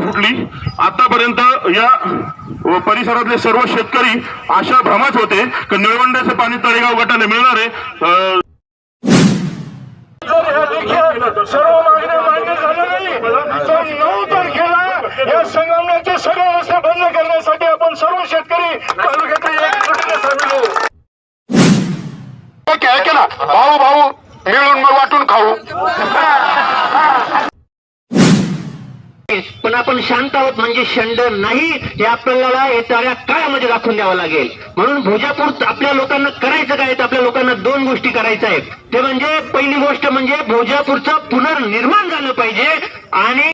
फुटली. आतापर्यंत या परिसरातले सर्व शेतकरी अशा भ्रमात होते की निळवंड्याचे पाणी तळेगाव गटाने मिळणार आहे. सर्व मागण्या मान्य झाल्या नाही. तर नऊ तारखेला या संगमण्याचे सगळे रस्ते बंद करण्यासाठी आपण सर्व शेतकरी ना. भाऊ भाऊ मिळून मग वाटून खाऊ. पण आपण शांत आहोत म्हणजे शंड नाही हे आपल्याला येणाऱ्या काळामध्ये दाखवून द्यावं लागेल. म्हणून भोजापूर आपल्या लोकांना करायचं काय? तर आपल्या लोकांना दोन गोष्टी करायच्या आहेत. ते म्हणजे पहिली गोष्ट म्हणजे भोजापूरचं पुनर्निर्माण झालं पाहिजे आणि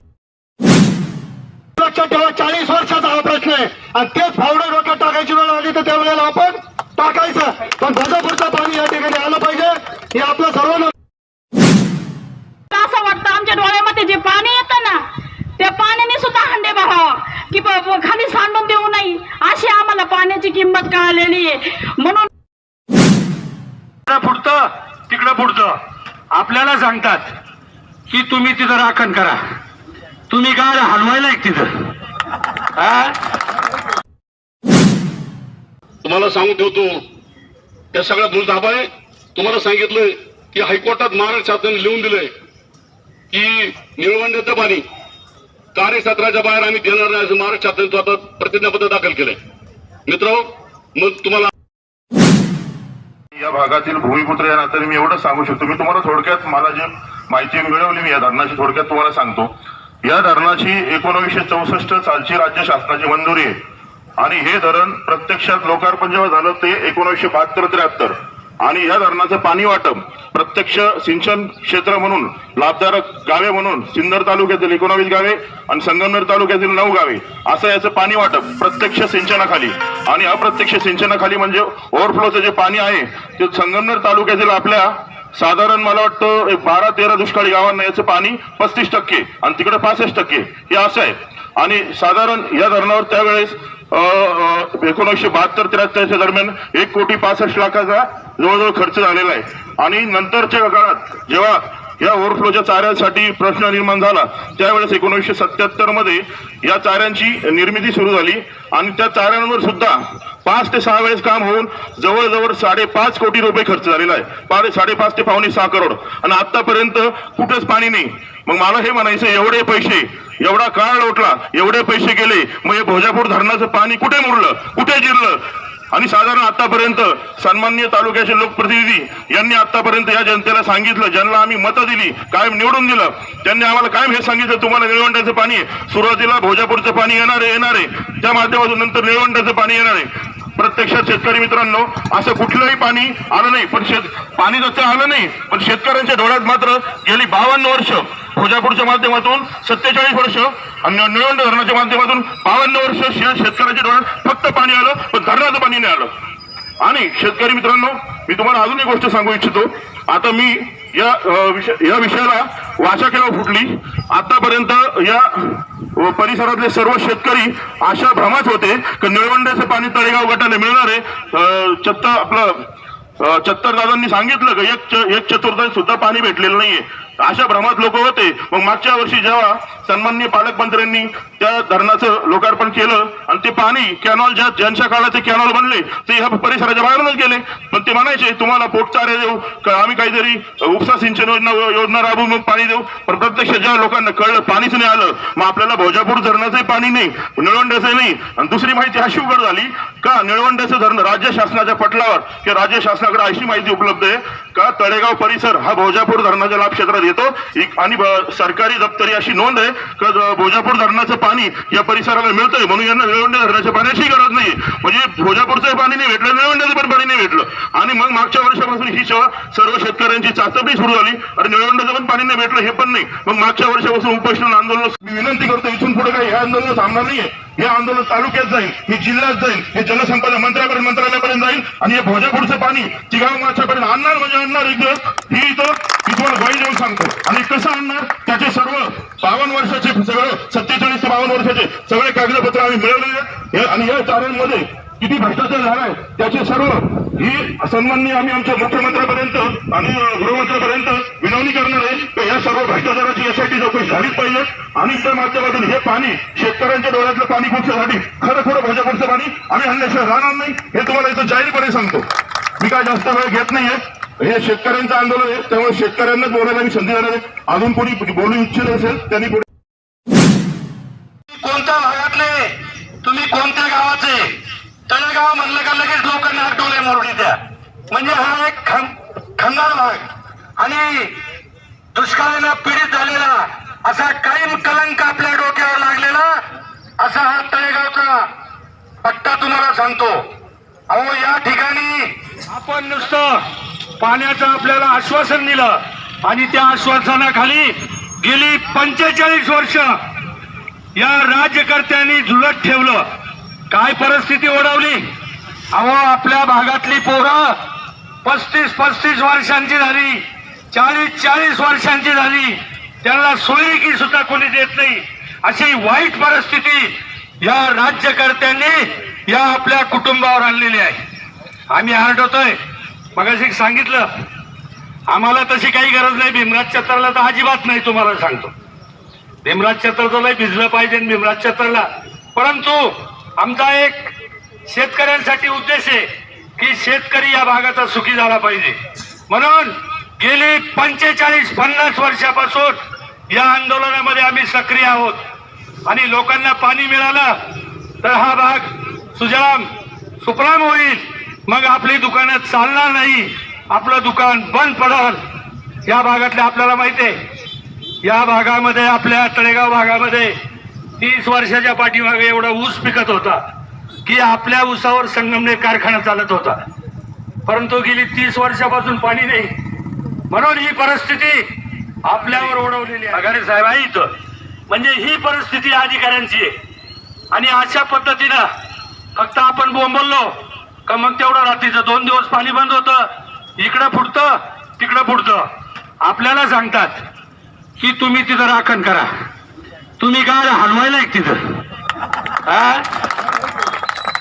लक्षात ठेवा चाळीस वर्षाचा हा प्रश्न आहे. आणि तेच फावडं डोक्यात टाकायची वेळ आली तर त्या वेळेला आपण टाकायचं. पण भोजापूरचं पाणी या ठिकाणी आलं पाहिजे. हे आपलं सर्वांना असं वाटतं आमच्या डोळ्यामध्ये जे पाणी येतं ना त्या पाण्याने सुद्धा हंडे भरावा की ब- ब- खाली सांडून देऊ नये अशी आम्हाला पाण्याची किंमत कळालेली आहे. म्हणून तिकडं तिकडं फुटतं आपल्याला सांगतात की तुम्ही तिथं राखण करा. तुम्ही काय हलवायला एक तिथं. तुम्हाला सांगून ठेवतो त्या सगळ्या मूळ आहे. तुम्हाला सांगितलंय की हायकोर्टात महाराष्ट्र शासनाने लिहून दिलंय की निळवंड्याचं पाणी कार्यक्षेत्राच्या बाहेर आम्ही देणार नाही असं महाराष्ट्र शासनाने स्वतः प्रतिज्ञापत्र दाखल केलंय. मित्र मग तुम्हाला या भागातील भूमिपुत्र या नात्याने मी एवढं सांगू शकतो. मी तुम्हाला थोडक्यात मला जे माहिती मिळवली मी या धरणाची थोडक्यात तुम्हाला सांगतो. या धरणाची एकोणविशे चौसष्ट सालची राज्य शासनाची मंजुरी आहे. आणि हे धरण प्रत्यक्षात लोकार्पण जेव्हा झालं ते एकोणीसशे बहात्तर त्र्याहत्तर. आणि या धरणाचं पाणी वाटप प्रत्यक्ष सिंचन क्षेत्र म्हणून लाभदायक गावे म्हणून सिन्नर तालुक्यातील एकोणावीस गावे आणि संगमनेर तालुक्यातील नऊ गावे असं याचं पाणी वाटप प्रत्यक्ष सिंचनाखाली. आणि अप्रत्यक्ष सिंचनाखाली म्हणजे ओव्हरफ्लोचं जे पाणी आहे ते संगमनेर तालुक्यातील आपल्या साधारण मला वाटतं बारा तेरा दुष्काळी गावांना याचं पाणी पस्तीस टक्के आणि तिकडे पासष्ट टक्के हे असं आहे. आणि साधारण या धरणावर त्यावेळेस एकोणीसशे बहात्तर त्र्याहत्तरच्या दरम्यान एक कोटी पासष्ट लाखाचा जवळजवळ खर्च झालेला आहे. आणि नंतरच्या काळात जेव्हा या ओव्हरफ्लोच्या चाऱ्यांसाठी प्रश्न निर्माण झाला त्यावेळेस एकोणीसशे सत्याहत्तरमध्ये या चाऱ्यांची निर्मिती सुरू झाली. आणि त्या चाऱ्यांवर सुद्धा पाच ते सहा वेळेस काम होऊन जवळजवळ साडेपाच कोटी रुपये खर्च झालेला आहे. पाडे साडेपाच ते पावणे सहा करोड. आणि आतापर्यंत कुठेच पाणी नाही. मग मला हे म्हणायचं एवढे पैसे एवढा काळ लोटला एवढे पैसे गेले मग हे भोजापूर धरणाचं पाणी कुठे मुरलं कुठे जिरलं? आणि साधारण आतापर्यंत सन्माननीय तालुक्याचे लोकप्रतिनिधी यांनी आतापर्यंत या जनतेला सांगितलं ज्यांना आम्ही मतं दिली कायम निवडून दिलं त्यांनी आम्हाला कायम हे सांगितलं तुम्हाला निळवंड्याचं पाणी सुरुवातीला भोजापूरचं पाणी येणार आहे येणार आहे. त्या माध्यमातून नंतर निळवंड्याचं पाणी येणार आहे. प्रत्यक्षात शेतकरी मित्रांनो असं कुठलंही पाणी आलं नाही. पण शेत पाणी जसं आलं नाही. पण शेतकऱ्यांच्या डोळ्यात मात्र गेली बावन्न वर्ष. खोजापूरच्या माध्यमातून सत्तेचाळीस वर्ष आणि निळवंड धरणाच्या माध्यमातून बावन्न वर्ष शे- शेतकऱ्याच्या डोळ्यात फक्त पाणी आलं पण धरणाचं पाणी नाही आलं. आणि शेतकरी मित्रांनो मी तुम्हाला अजून एक गोष्ट सांगू इच्छितो. आता मी या विषय या विषयाला वाचा केव्हा फुटली. आतापर्यंत या परिसरातले सर्व शेतकरी अशा भ्रमात होते की निळवंड्याचं पाणी तळेगाव गटाने मिळणार आहे. चत्ता आपलं छत्तर दादांनी सांगितलं की एक एक चतुर्थांश सुद्धा पाणी भेटलेलं नाहीये. अशा भ्रमात लोक होते. मग मागच्या वर्षी जेव्हा सन्माननीय पालकमंत्र्यांनी त्या धरणाचं लोकार्पण केलं आणि ते पाणी कॅनॉल ज्या ज्यांच्या काळाचे कॅनॉल बनले ते ह्या परिसराच्या बाहेरूनच गेले. पण ते म्हणायचे तुम्हाला पोटचारे देऊ का आम्ही काहीतरी उपसा सिंचन योजना योजना राबवून मग पाणी देऊ. पण प्रत्यक्ष ज्या लोकांना कळलं पाणीच नाही आलं मग आपल्याला भोजापूर धरणाचंही पाणी नाही निळवंड्याचं नाही. आणि दुसरी माहिती अशी उघड झाली का निळवंड्याचं धरण राज्य शासनाच्या पटलावर किंवा राज्य शासनाकडे अशी माहिती उपलब्ध आहे का तळेगाव परिसर हा भोजापूर धरणाच्या लाभ क्षेत्रात येतो? एक- आणि सरकारी दप्तरी अशी नोंद आहे का भोजापूर धरणाचं पाणी या परिसराला मिळतंय? म्हणून यांना निळवंडे धरणाच्या पाण्याची गरज नाही. म्हणजे भोजापूरचं पाणी नाही भेटलं निळवंड्याचं पण पाणी नाही भेटलं. आणि मग मागच्या वर्षापासून ही सेवा सर्व शेतकऱ्यांची चाचपणी सुरू झाली. आणि निळवंड्याचं पण पाणी नाही भेटलं हे पण नाही. मग मागच्या वर्षापासून उपोषण आंदोलन विनंती करतो इथून पुढे काही हे आंदोलन थांबणार नाहीये. हे आंदोलन तालुक्यात जाईल हे जिल्ह्यात जाईल हे जलसंपदा मंत्र्यापर्यंत मंत्रालयापर्यंत जाईल आणि हे भोजापूरचं पाणी तिगाव माछापर्यंत आणणार म्हणजे आणणार एक दिवस. ही इथं मी तुम्हाला देऊन सांगतो. आणि कसं आणणार? त्याचे सर्व बावन्न वर्षाचे सगळं सत्तेचाळीस ते बावन्न वर्षाचे सगळे कागदपत्र आम्ही मिळवलेले आणि या चारांमध्ये किती भ्रष्टाचार झालाय त्याचे सर्व ही सन्माननीय आम्ही आमच्या मुख्यमंत्र्यापर्यंत आणि गृहमंत्र्यापर्यंत विनवणी करणार आहे की या सर्व भ्रष्टाचाराची यासाठी चौकशी झालीच पाहिजे आणि त्या माध्यमातून हे पाणी शेतकऱ्यांच्या डोळ्यातलं पाणी पुढच्यासाठी खरं खरं भाजपचं पाणी आम्ही आणल्याशिवाय राहणार नाही हे तुम्हाला इथं जाहीरपणे सांगतो. मी काय जास्त वेळ घेत नाहीये. हे शेतकऱ्यांचं आंदोलन आहे त्यामुळे शेतकऱ्यांनाच बोलायला मी संधी देणार आहे. अजून कोणी बोलू इच्छित असेल त्यांनी पुढे कोणत्या भागातले? तुम्ही कोणत्या गावाचे? तळेगाव म्हणलं का लगेच लोकांना नागडोले मोरडी द्या म्हणजे हा एक खं- भाग. आणि दुष्काळानं पीडित झालेला असा कायम कलंक आपल्या डोक्यावर लागलेला असा हा तळेगावचा पट्टा तुम्हाला सांगतो. अहो या ठिकाणी आपण नुसतं पाण्याचं आपल्याला आश्वासन दिलं आणि त्या आश्वासनाखाली गेली पंचेचाळीस वर्ष या राज्यकर्त्यांनी झुलत ठेवलं. काय परिस्थिती ओढवली? अहो आपल्या भागातली पोरं पस्तीस पस्तीस वर्षांची झाली. चाळीस चाळीस वर्षांची झाली. त्यांना सोयीकी सुद्धा कोणी देत नाही. अशी वाईट परिस्थिती या राज्यकर्त्यांनी या आपल्या कुटुंबावर आणलेली आहे. आम्ही आरडतोय. मगाशी सांगितलं. आम्हाला तशी काही गरज नाही. भीमराज चत्राला तर अजिबात नाही तुम्हाला सांगतो. भीमराज चतरचं नाही भिजलं पाहिजे भीमराज चतरला परंतु आमचा एक शेतकऱ्यांसाठी उद्देश आहे की शेतकरी या भागाचा सुखी झाला पाहिजे. म्हणून गेली पंचेचाळीस पन्नास वर्षापासून या आंदोलनामध्ये आम्ही सक्रिय आहोत. आणि लोकांना पाणी मिळालं तर हा भाग सुजलाम सुफलाम होईल. मग आपली दुकानं चालणार नाही. आपलं दुकान बंद पडल. या भागातले आपल्याला माहिती आहे. या भागामध्ये आपल्या तळेगाव भागामध्ये तीस वर्षाच्या पाठीमागे एवढा ऊस पिकत होता की आपल्या ऊसावर संगमनेर कारखाना चालत होता. परंतु गेली तीस वर्षापासून पाणी नाही. म्हणून ही परिस्थिती आपल्यावर ओढवलेली आहे. साहेब आहे इथं. म्हणजे ही परिस्थिती अधिकाऱ्यांची आहे. आणि अशा पद्धतीनं फक्त आपण बोंबललो का मग तेवढं रात्रीचं दोन दिवस पाणी बंद होतं. इकडं फुटतं तिकडं फुटतं. आपल्याला सांगतात की तुम्ही तिथं राखण करा. तुम्ही काय हलवायला एक तिथं?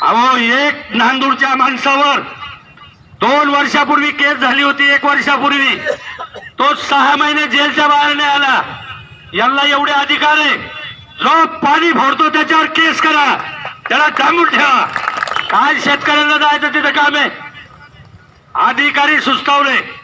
अहो एक नांदूरच्या माणसावर दोन वर्षापूर्वी केस झाली होती एक वर्षापूर्वी. तो सहा महिने जेलच्या बाहेर नाही आला. यांना एवढे अधिकार आहे. जो पाणी भरतो त्याच्यावर केस करा. त्याला थांबून ठेवा. काय शेतकऱ्यांना जायचं तिथं काम आहे? अधिकारी सुस्तावले.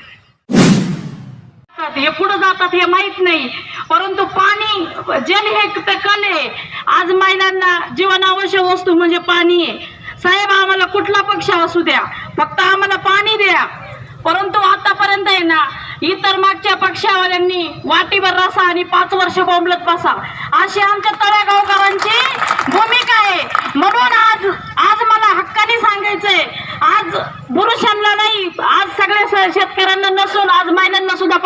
जातात, हे पुढे जातात हे माहीत नाही. परंतु पाणी जल हे कल आहे. आज महिलांना जीवनावश्यक वस्तू म्हणजे पाणी आहे. साहेब आम्हाला कुठला पक्ष असू द्या. फक्त आम्हाला पाणी द्या. परंतु आतापर्यंत आहे ना इतर मागच्या पक्षावाल्यांनी वाटीभर रसा आणि पाच वर्ष बोंबलत बसा. अशी आमच्या तळेगावकरांची भूमिका आहे म्हणून आज आज मला हक्काने सांगायचंय आज पुरुषांना नाही आज सगळ्या स- शेतकऱ्यांना नसून आज महिलांना सुद्धा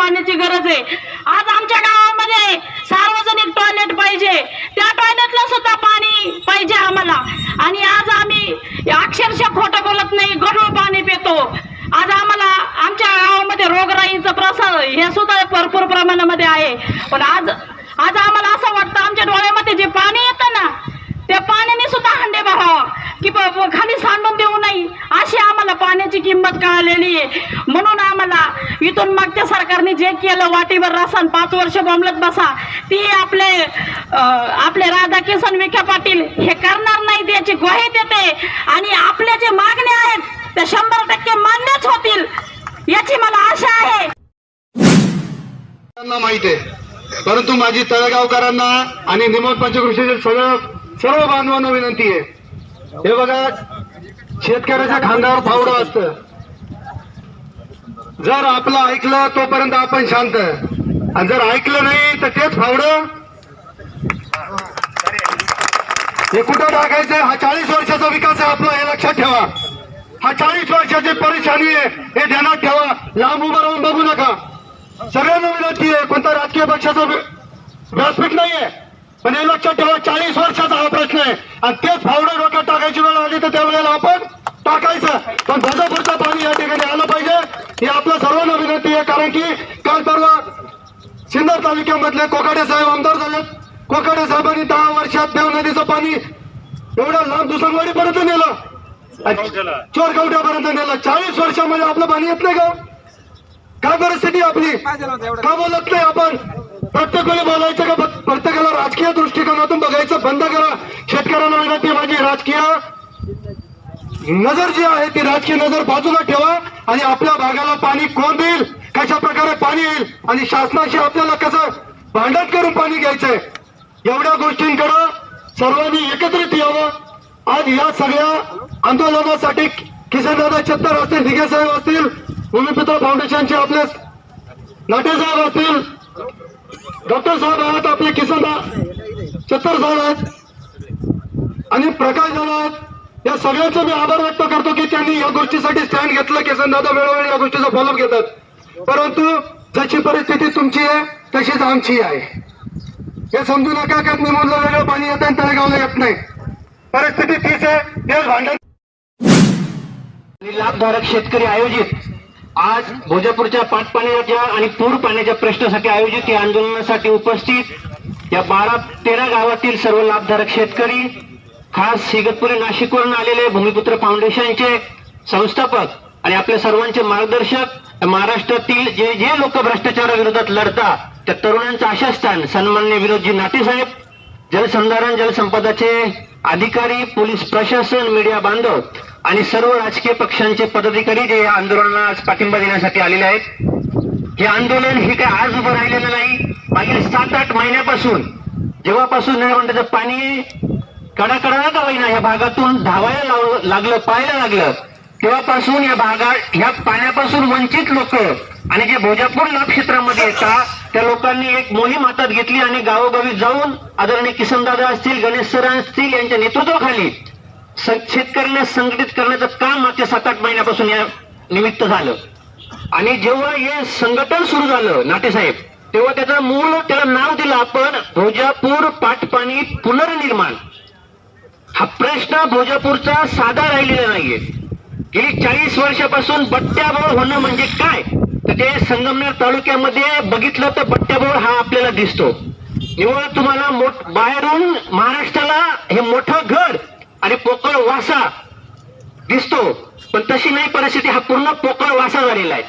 आज आमच्या गावामध्ये सार्वजनिक टॉयलेट पाहिजे. त्या टॉयलेटला सुद्धा पाणी पाहिजे आम्हाला. आणि आज आम्ही अक्षरशः खोटं बोलत नाही गढूळ पाणी पितो. आज आम्हाला आमच्या गावामध्ये रोगराईचा प्रसार हे सुद्धा भरपूर प्रमाणामध्ये आहे. पण आज आज आम्हाला असं वाटतं आमच्या डोळ्यामध्ये जे पाणी येतं ना त्या पाण्याने सुद्धा हंडे भरावा. की खाली सांडून देऊ नये. अशी आम्हाला पाण्याची किंमत कळालेली आहे. इथून मागच्या सरकारने जे केलं वाटीवर रासन पाच वर्ष बोंबलत बसा ती आपले आपले आपले राधाकिशन विखे पाटील हे करणार नाही याची ग्वाही देते. आणि आपल्या जे मागण्या आहेत त्या शंभर टक्के मान्यच होतील याची मला आशा आहे. माहिती आहे. परंतु माझी तळेगावकरांना आणि निमोद पंचकृषीतील सगळं सर्व बांधवांना विनंती आहे. हे बघा शेतकऱ्याच्या खांद्यावर फावडं असतं. जर आपलं ऐकलं तोपर्यंत आपण शांत. आणि जर ऐकलं नाही तर तेच फावडं. हे कुठं टाकायचं हा चाळीस वर्षाचा विकास आहे आपला हे लक्षात ठेवा. हा चाळीस वर्षाची परेशानी आहे हे ध्यानात ठेवा. लांब उभं राहून बघू नका. सगळ्यांना विनंती आहे कोणता राजकीय पक्षाचं व्यासपीठ नाहीये पण हे लक्षात ठेवा चाळीस वर्षाचा हा प्रश्न आहे. आणि तेच फावडं डोक्यात टाकायची वेळ आली तर त्यावेळेला आपण टाकायचं. पण भजापूरचं पाणी या ठिकाणी आलं पाहिजे. ही आपल्या सर्वांना विनंती आहे कारण की काल परवा सिन्नर तालुक्यामधले कोकाडे साहेब आमदार झालेत. कोकाडे साहेबांनी दहा वर्षात देव नदीचं पाणी एवढ्या लांब दुसरवाडीपर्यंत नेलं. चोरकवट्यापर्यंत नेलं. चाळीस वर्षामध्ये आपलं पाणी येत नाही का? काय परिस्थिती आपली? का बोलत नाही आपण? प्रत्येक वेळी बोलायचं का? प्रत्येकाला राजकीय दृष्टिकोनातून बघायचं. बंद करा. शेतकऱ्यांना विनंती माझी राजकीय नजर जी आहे ती राजकीय नजर बाजूला ठेवा आणि आपल्या भागाला पाणी कोण देईल? कशा प्रकारे पाणी येईल? आणि शासनाशी आपल्याला कसं भांडण करून पाणी घ्यायचंय? एवढ्या गोष्टींकडे सर्वांनी एकत्रित यावं. आज या सगळ्या आंदोलनासाठी किशनदादा छत्तर असतील दिघे साहेब असतील भूमिपुत्र फाउंडेशनचे आपले नाटे साहेब असतील डॉक्टर साहेब आहेत आपले किसन छत्तर साहेब आहेत. आणि प्रकाश दादा आहेत या सगळ्यांचा मी आभार व्यक्त करतो की त्यांनी या गोष्टीसाठी स्टँड घेतलं. किसन दादा वेळोवेळी या गोष्टीचा फॉलोअप घेतात. परंतु जशी परिस्थिती तुमची आहे तशीच आमची आहे. हे समजू नका की निमूनला वेगळं पाणी येतं आणि तळेगावला येत नाही. परिस्थिती तीच आहे. तेच भांडण. आणि लाभधारक शेतकरी आयोजित. आज भोजापूरच्या पाटपाण्याच्या आणि पूर पाण्याच्या प्रश्नासाठी आयोजित या आंदोलनासाठी उपस्थित या बारा तेरा गावातील सर्व लाभधारक शेतकरी खास इगतपुरी नाशिकवरून आलेले भूमिपुत्र फाउंडेशनचे संस्थापक आणि आपल्या सर्वांचे मार्गदर्शक महाराष्ट्रातील जे जे लोक भ्रष्टाचाराविरोधात लढतात त्या तरुणांचं आशास्थान सन्मान्य विनोदजी नाटे साहेब जलसंधारण जलसंपदाचे अधिकारी पोलीस प्रशासन मीडिया बांधव आणि सर्व राजकीय पक्षांचे पदाधिकारी जे या आंदोलनाला आज पाठिंबा देण्यासाठी आलेले आहेत. हे आंदोलन हे काय आज उभं राहिलेलं नाही. मागील सात आठ महिन्यापासून जेव्हापासून निळवंडाचं पाणी कडाकडा का होईना या भागातून धावायला लाव- लागलं पाहायला लागलं. तेव्हापासून या भागात ह्या पाण्यापासून वंचित लोक आणि जे भोजापूर लाभ क्षेत्रामध्ये येतात त्या लोकांनी एक मोहीम हातात घेतली आणि गावोगावी जाऊन आदरणीय किसनदादा असतील गणेश सर असतील यांच्या नेतृत्वाखाली शेतकऱ्यांना संघटित करण्याचं काम मागच्या सात आठ महिन्यापासून या निमित्त झालं. आणि जेव्हा हे संघटन सुरू झालं नाटेसाहेब तेव्हा त्याचं मूळ त्याला नाव दिलं आपण भोजापूर पाटपाणी पुनर्निर्माण. हा प्रश्न भोजापूरचा साधा राहिलेला नाहीये. गेली चाळीस वर्षापासून बट्ट्याबोळ होणं म्हणजे काय? तर ते संगमनेर तालुक्यामध्ये बघितलं तर बट्ट्याबोळ हा आपल्याला दिसतो. निवळ तुम्हाला मोठ बाहेरून महाराष्ट्राला हे मोठं घर आणि पोकळ वासा दिसतो. पण तशी नाही परिस्थिती हा पूर्ण पोकळ वासा झालेला आहे.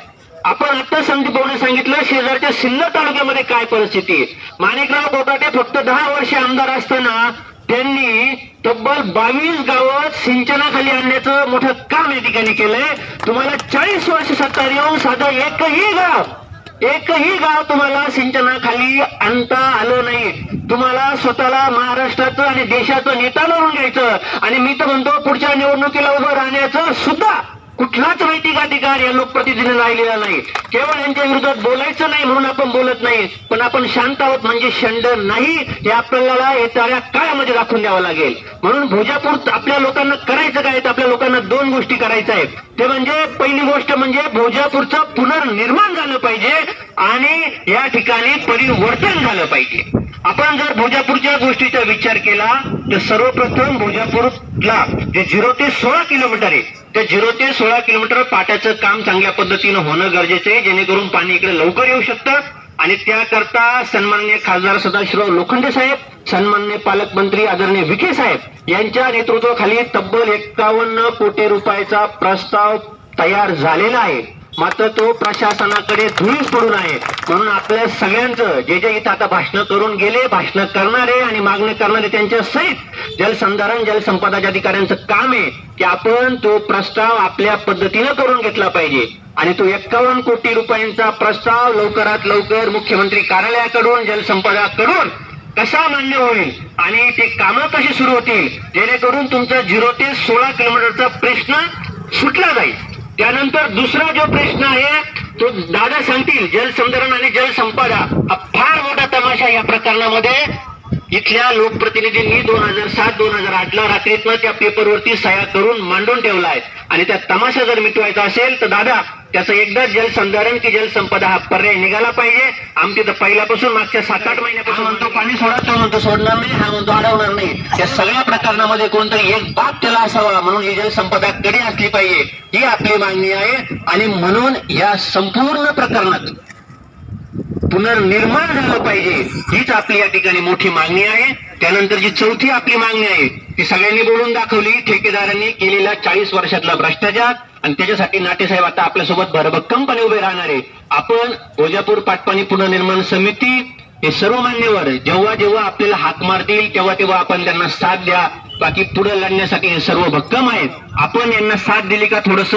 आपण आता संदीप भाऊने सांगितलं शेजारच्या सिन्नर तालुक्यामध्ये काय परिस्थिती आहे? माणिकराव कोटाटे फक्त दहा वर्ष आमदार असताना त्यांनी तब्बल बावीस गावं सिंचनाखाली आणण्याचं मोठं काम या ठिकाणी केलंय. तुम्हाला चाळीस वर्ष सत्ता येऊन साधं एकही गाव एकही गाव तुम्हाला सिंचनाखाली आणता आलं नाही. तुम्हाला स्वतःला महाराष्ट्राचं आणि देशाचं नेता बनवून घ्यायचं. आणि मी तर म्हणतो पुढच्या निवडणुकीला उभं राहण्याचं सुद्धा कुठलाच नैतिक अधिकार या लोकप्रतिनिधीने राहिलेला नाही. केवळ यांच्या विरोधात बोलायचं नाही म्हणून आपण बोलत नाही पण आपण शांत आहोत म्हणजे शंड नाही हे आपल्याला येणाऱ्या काळामध्ये दाखवून द्यावं लागेल. म्हणून भोजापूर आपल्या लोकांना करायचं काय? तर आपल्या लोकांना दोन गोष्टी करायच्या आहेत. ते म्हणजे पहिली गोष्ट म्हणजे भोजापूरचं पुनर्निर्माण झालं पाहिजे आणि या ठिकाणी परिवर्तन झालं पाहिजे. आपण जर भोजापूरच्या गोष्टीचा विचार केला तर सर्वप्रथम भोजापूरला जे झिरो ते सोळा किलोमीटर आहे त्या झिरो ते सोळा किलोमीटर पाट्याचं काम चांगल्या पद्धतीनं होणं गरजेचं आहे. जेणेकरून पाणी इकडे लवकर येऊ शकतं. आणि त्याकरता सन्माननीय खासदार सदाशिवराव लोखंडे साहेब सन्माननीय पालकमंत्री आदरणीय विखे साहेब यांच्या नेतृत्वाखाली तब्बल एक्कावन्न कोटी रुपयाचा प्रस्ताव तयार झालेला आहे. मात्र तो प्रशासनाकडे धुळीस पडून आहे. म्हणून आपल्या सगळ्यांचं जे जे इथं आता भाषण करून गेले भाषण करणारे आणि मागणी करणारे त्यांच्या सहित जलसंधारण जलसंपदाच्या अधिकाऱ्यांचं काम आहे की आपण तो प्रस्ताव आपल्या पद्धतीनं करून घेतला पाहिजे. आणि तो एक्कावन्न कोटी रुपयांचा प्रस्ताव लवकरात लवकर मुख्यमंत्री कार्यालयाकडून जलसंपदाकडून कसा मान्य होईल आणि ते कामं कशी सुरू होतील? जेणेकरून तुमचा झिरो ते सोळा किलोमीटरचा प्रश्न सुटला जाईल. त्यानंतर दुसरा जो प्रश्न आहे तो दादा सांगतील जलसंधारण आणि जलसंपदा हा फार मोठा तमाशा या प्रकरणामध्ये. इथल्या लोकप्रतिनिधींनी दोन हजार सात दोन हजार आठला रात्रीतनं त्या पेपरवरती सह्या करून मांडून ठेवला आहे. आणि त्या तमाशा जर मिटवायचा असेल तर दादा त्याचं एकदा जलसंधारण की जलसंपदा हा पर्याय निघाला पाहिजे. आमची तर पहिल्यापासून मागच्या सात आठ महिन्यापासून म्हणतो पाणी सोडा तो म्हणतो सोडणार नाही हा म्हणतो अडवणार नाही. या सगळ्या प्रकरणामध्ये कोणतरी एक बाब त्याला असावा म्हणून ही जलसंपदा कडे असली पाहिजे. ही आपली मागणी आहे. आणि म्हणून या संपूर्ण प्रकरणात पुनर्निर्माण झालं पाहिजे. हीच आपली या ठिकाणी मोठी मागणी आहे. त्यानंतर जी चौथी आपली मागणी आहे ती सगळ्यांनी बोलून दाखवली. ठेकेदारांनी केलेला चाळीस वर्षातला भ्रष्टाचार. आणि त्याच्यासाठी नाटेसाहेब आता आपल्यासोबत भरभक्कमपणे उभे राहणार आहे. आपण ओजापूर पाटपाणी पुनर्निर्माण समिती हे सर्व मान्यवर जेव्हा जेव्हा आपल्याला हाक मारतील तेव्हा तेव्हा आपण त्यांना साथ द्या. बाकी पुढे लढण्यासाठी हे सर्व भक्कम आहेत. आपण यांना साथ दिली का थोडस?